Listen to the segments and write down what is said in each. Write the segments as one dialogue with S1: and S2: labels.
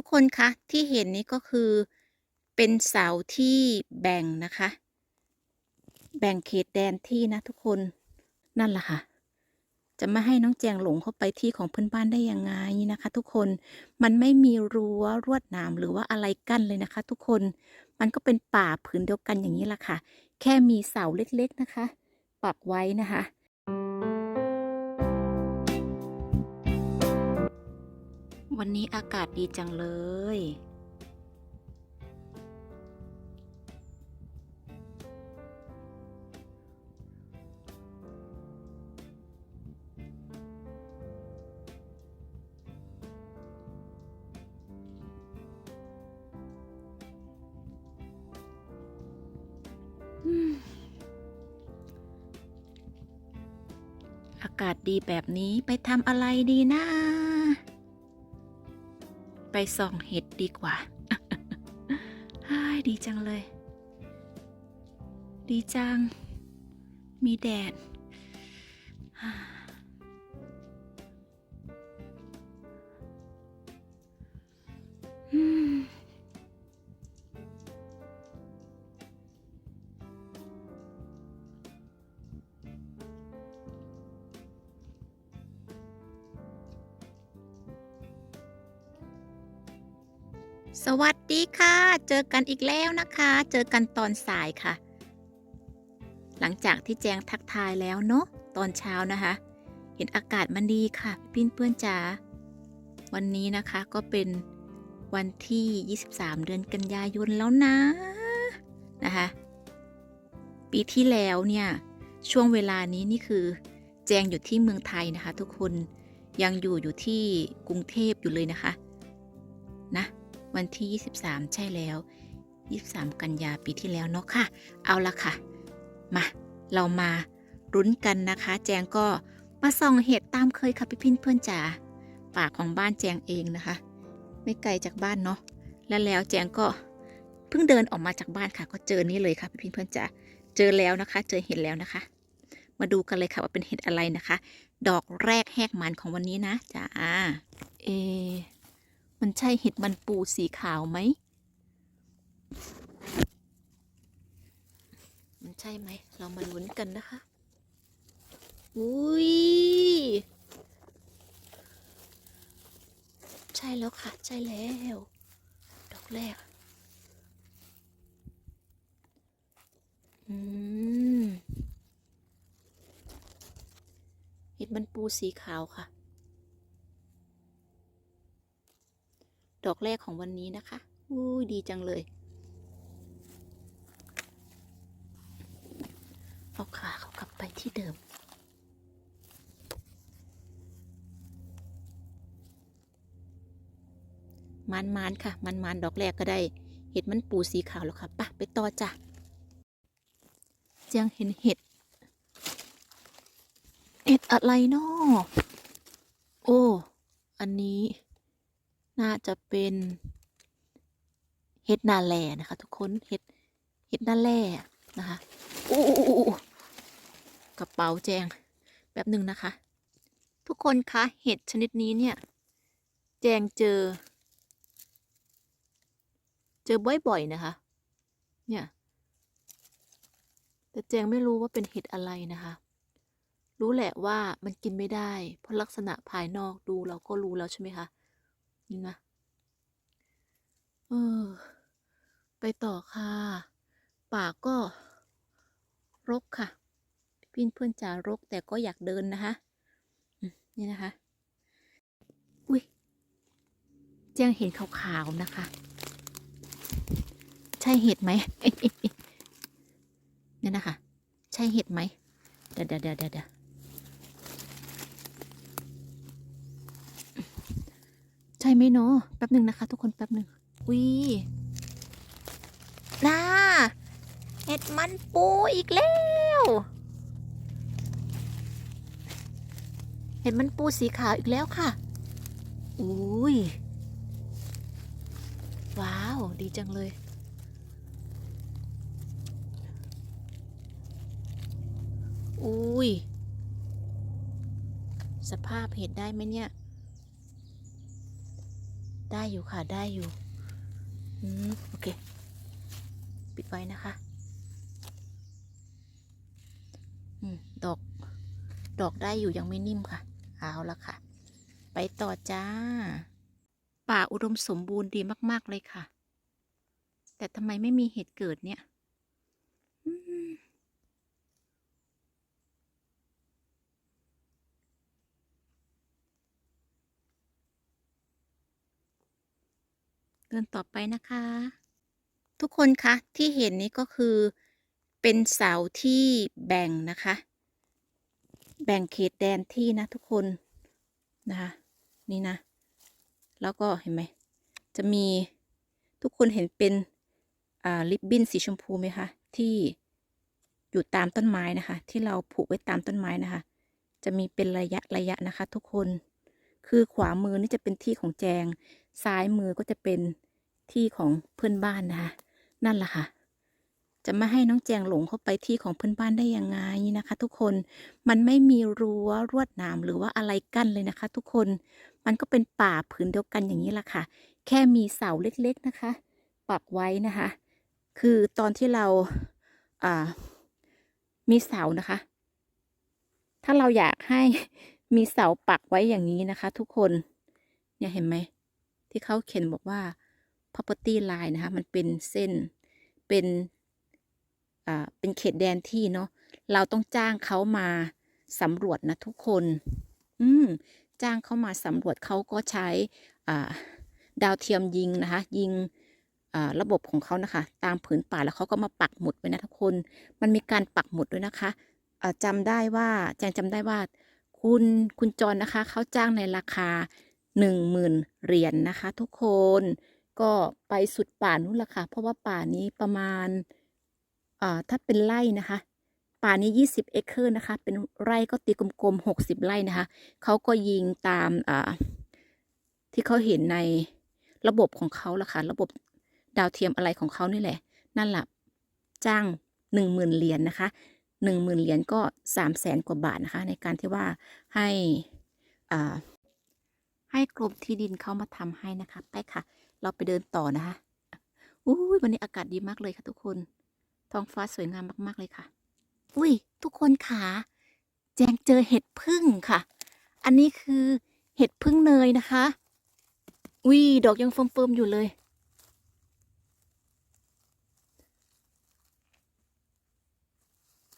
S1: ทุกคนคะที่เห็นนี้ก็คือเป็นเสาที่แบ่งนะคะ แบ่งเขตแดนที่นะทุกคนนั่นแหละค่ะ จะไม่ให้น้องแจงหลงเข้าไปที่ของเพื่อนบ้านได้ยังไงนะคะ ทุกคนมันไม่มีรั้วรวดหนามหรือว่าอะไรกั้นเลยนะคะ ทุกคนมันก็เป็นป่าผืนเดียวกันอย่างนี้แหละค่ะ แค่มีเสาเล็กๆนะคะ ปักไว้นะคะ วันนี้อากาศดีจังเลย อากาศดีแบบนี้ไปทำอะไรดีนะ ไปส่องเห็ดดีกว่าดีจังเลย ดีจัง มีแดด สวัสดีค่ะ เจอกันอีกแล้วนะคะ เจอกันตอนสายค่ะ หลังจากที่แจงทักทายแล้วเนาะตอนเช้านะคะ เห็นอากาศมันดีค่ะพี่เพื่อนจ๋าวันนี้นะคะก็เป็นวันที่ 23 เดือนกันยายนแล้วนะนะคะ ปีที่แล้วเนี่ย ช่วงเวลานี้นี่คือ แจงอยู่ที่เมืองไทยนะคะ ทุกคนยังอยู่อยู่ที่กรุงเทพอยู่เลยนะคะ นะ วันที่ 23 ใช่แล้ว 23 กันยาปีที่แล้วเนาะค่ะ เอาละค่ะ มา เรามารุ้นกันนะคะ แจงก็มาส่องเห็ดตามเคยค่ะพี่พินเพื่อนจ๋าป่าของบ้านแจงเองนะคะ ไม่ไกลจากบ้านเนาะ และแล้วแจงก็เพิ่งเดินออกมาจากบ้านค่ะ ก็เจอนี่เลยค่ะพี่พินเพื่อนจ๋า เจอแล้วนะคะ เจอเห็ดแล้วนะคะ มาดูกันเลยค่ะว่าเป็นเห็ดอะไรนะคะ ดอกแรกแหกมันของวันนี้นะจ้าเอ มันใช่เห็ดมันปูสีขาวไหม มันใช่ไหม เรามาลุ้นกันนะคะ อุ้ย ใช่แล้วค่ะ ใช่แล้ว ดอกแรก อืม เห็ดมันปูสีขาวค่ะ ดอกแรกของวันนี้นะคะอู้ยดีจังเลยเอาขาเขากลับไปที่เดิม มันมันค่ะ มันมันดอกแรกก็ได้ เห็ดมันปูสีขาวแล้วค่ะปะไปต่อจ้ะยังเห็นเห็ด เห็ดอะไรเนาะโอ้ อันนี้ น่าจะเป็นเห็ดนาแลนะคะ ทุกคนเห็ดเห็ดนาแลนะคะอู้อู้อู้อู้กระเป๋าแจงแป๊บหนึ่งนะคะ ทุกคนคะเห็ดชนิดนี้เนี่ย แจงเจอ เจอบ่อยๆนะคะ เนี่ย แต่แจงไม่รู้ว่าเป็นเห็ดอะไรนะคะรู้แหละว่ามันกินไม่ได้ เพราะลักษณะภายนอกดูเราก็รู้แล้วใช่ไหมคะ นี่นะเออ ไปต่อค่ะ ป่าก็รกค่ะ พี่เพื่อนจ๋ารกแต่ก็อยากเดินนะคะนี่นะคะ อุ้ยแจ้งเห็นขาวๆนะคะ ใช่เห็ดไหมเนี่ยนะคะ ใช่เห็ดไหมเดี๋ยวเดี๋ยวเดี๋ยวเดี๋ยว ใช่ไหมเนาะแป๊บหนึ่งนะคะ ทุกคนแป๊บหนึ่งวิน่าเห็ดมันปูอีกแล้วเห็ดมันปูสีขาวอีกแล้วค่ะอุ้ยว้าว ดีจังเลย อุ้ย สภาพเห็ดได้ไหมเนี่ย ได้อยู่ค่ะได้อยู่อืมโอเค ปิดไว้นะคะอืมดอก ดอกได้อยู่ยังไม่นิ่มค่ะ เอาละค่ะ ไปต่อจ้า ป่าอุดมสมบูรณ์ดีมาก ๆ เลยค่ะ แต่ทำไมไม่มีเห็ดเกิดเนี่ยอืม เดินต่อไปนะคะ ทุกคนคะที่เห็นนี้ก็คือเป็นเสาที่แบ่งนะคะ แบ่งเขตแดนที่นะทุกคนนะคะนี่นะ แล้วก็เห็นไหมจะมีทุกคนเห็นเป็นอ่าริบบิ้นสีชมพูไหมคะที่อยู่ตามต้นไม้นะคะ ที่เราผูกไว้ตามต้นไม้นะคะ จะมีเป็นระยะระยะนะคะ ทุกคน คือขวามือนี่จะเป็นที่ของแจง ซ้ายมือก็จะเป็นที่ของเพื่อนบ้านนะคะนั่นแหละค่ะ จะไม่ให้น้องแจงหลงเข้าไปที่ของเพื่อนบ้านได้ยังไงนะคะ ทุกคนมันไม่มีรั้วรวดหนามหรือว่าอะไรกั้นเลยนะคะ ทุกคนมันก็เป็นป่าผืนเดียวกันอย่างนี้แหละค่ะ แค่มีเสาเล็กๆนะคะ ปักไว้นะคะ คือตอนที่เราอ่ามีเสานะคะ ถ้าเราอยากให้มีเสาปักไว้อย่างนี้นะคะ ทุกคนเนี่ยเห็นไหม ที่เขาเขียนบอกว่า property line นะคะ มันเป็นเส้น เป็น อ่า เป็นเขตแดนที่เนาะ เราต้องจ้างเขามาสำรวจนะทุกคน อืม จ้างเขามาสำรวจเขาก็ใช้ อ่า ดาวเทียมยิงนะคะ ยิงระบบของเขานะคะ ตามผืนป่าแล้วเขาก็มาปักหมุดไว้นะทุกคน มันมีการปักหมุดด้วยนะคะอ่าจำได้ว่าแจงจำได้ว่า คุณคุณจรนะคะ เขาจ้างในราคา หนึ่งหมื่นเหรียญนนะคะทุกคนก็ไปสุดป่านู้นละค่ะ เพราะว่าป่านี้ประมาณอ่าถ้าเป็นไร่นะคะ ป่านี้ยี่สิบเอเคอร์นะคะ เป็นไร่ก็ตีกลมๆหกสิบไร่นะคะ เขาก็ยิงตามอ่าที่เขาเห็นในระบบของเขาละค่ะ ระบบดาวเทียมอะไรของเขานี่แหละ นั่นแหละจ้างหนึ่งหมื่นเหรียญนะคะหนึ่งหมื่นเหรียญก็สามแสนกว่าบาทนะคะ ในการที่ว่าให้อ่า ให้กรมที่ดินเขามาทำให้นะคะ ไปค่ะ เราไปเดินต่อนะคะอุ้ยวันนี้อากาศดีมากเลยค่ะทุกคน ท้องฟ้าสวยงามมากๆเลยค่ะ อุ้ยทุกคนค่ะแจงเจอเห็ดพึ่งค่ะ อันนี้คือเห็ดพึ่งเนยนะคะ อุ้ยดอกยังเฟิร์มๆอยู่เลย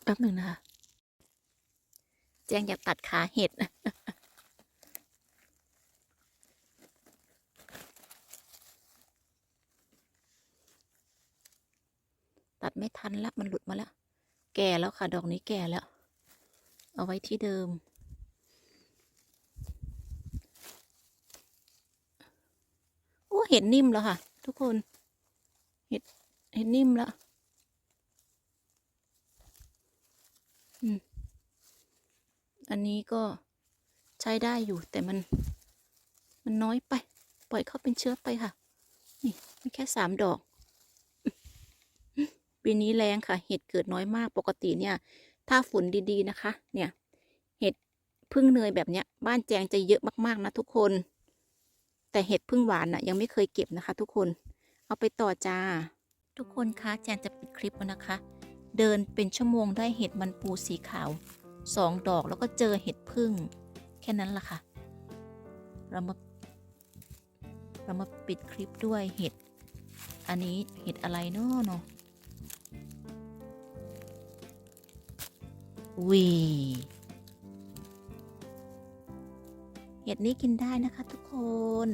S1: แป๊บหนึ่งนะคะ แจงอยากตัดขาเห็ด ตัดไม่ทันแล้วมันหลุดมาแล้วแก่แล้วค่ะ ดอกนี้แก่แล้ว เอาไว้ที่เดิม โอ้เห็ดนิ่มแล้วค่ะ ทุกคน เห็ดเห็ดนิ่มแล้วอันนี้ก็ใช้ได้อยู่แต่มัน มันน้อยไป ปล่อยเขาเป็นเชื้อไปค่ะ นี่มีแค่สามดอก ปีนี้แรงค่ะ เห็ดเกิดน้อยมากปกติเนี่ย ถ้าฝนดีๆนะคะ เนี่ย เห็ดพึ่งเนยแบบเนี้ย บ้านแจงจะเยอะมากๆนะทุกคน แต่เห็ดพึ่งหวานน่ะยังไม่เคยเก็บนะคะ ทุกคน เอาไปต่อจ้า ทุกคนคะแจงจะปิดคลิปแล้วนะคะ เดินเป็นชั่วโมงได้เห็ดมันปูสีขาวสองดอกแล้วก็เจอเห็ดพึ่ง แค่นั้นละค่ะ เรามาเรามาปิดคลิปด้วยเห็ด อันนี้เห็ดอะไรเนาะเนาะ วีเห็ดนี้กินได้นะคะทุกคน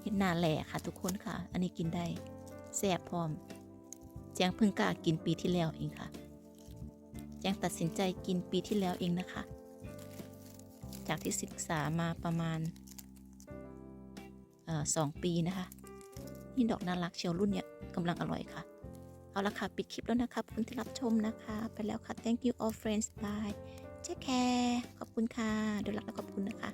S1: เห็ดหนาแหล่ค่ะทุกคนค่ะ อันนี้กินได้แซ่บพร้อม แจงเพิ่งกล้ากินปีที่แล้วเองค่ะ แจงตัดสินใจกินปีที่แล้วเองนะคะ จากที่ศึกษามาประมาณออสองปีนะคะ นี่ดอกน่ารักเชียวรุ่นเนี้ยกำลังอร่อยค่ะ เอาละค่ะ ปิดคลิปแล้วนะคะขอบคุณที่รับชมนะคะ ไปแล้วค่ะ thank you all friends bye take care ขอบคุณค่ะดูรักและขอบคุณนะคะ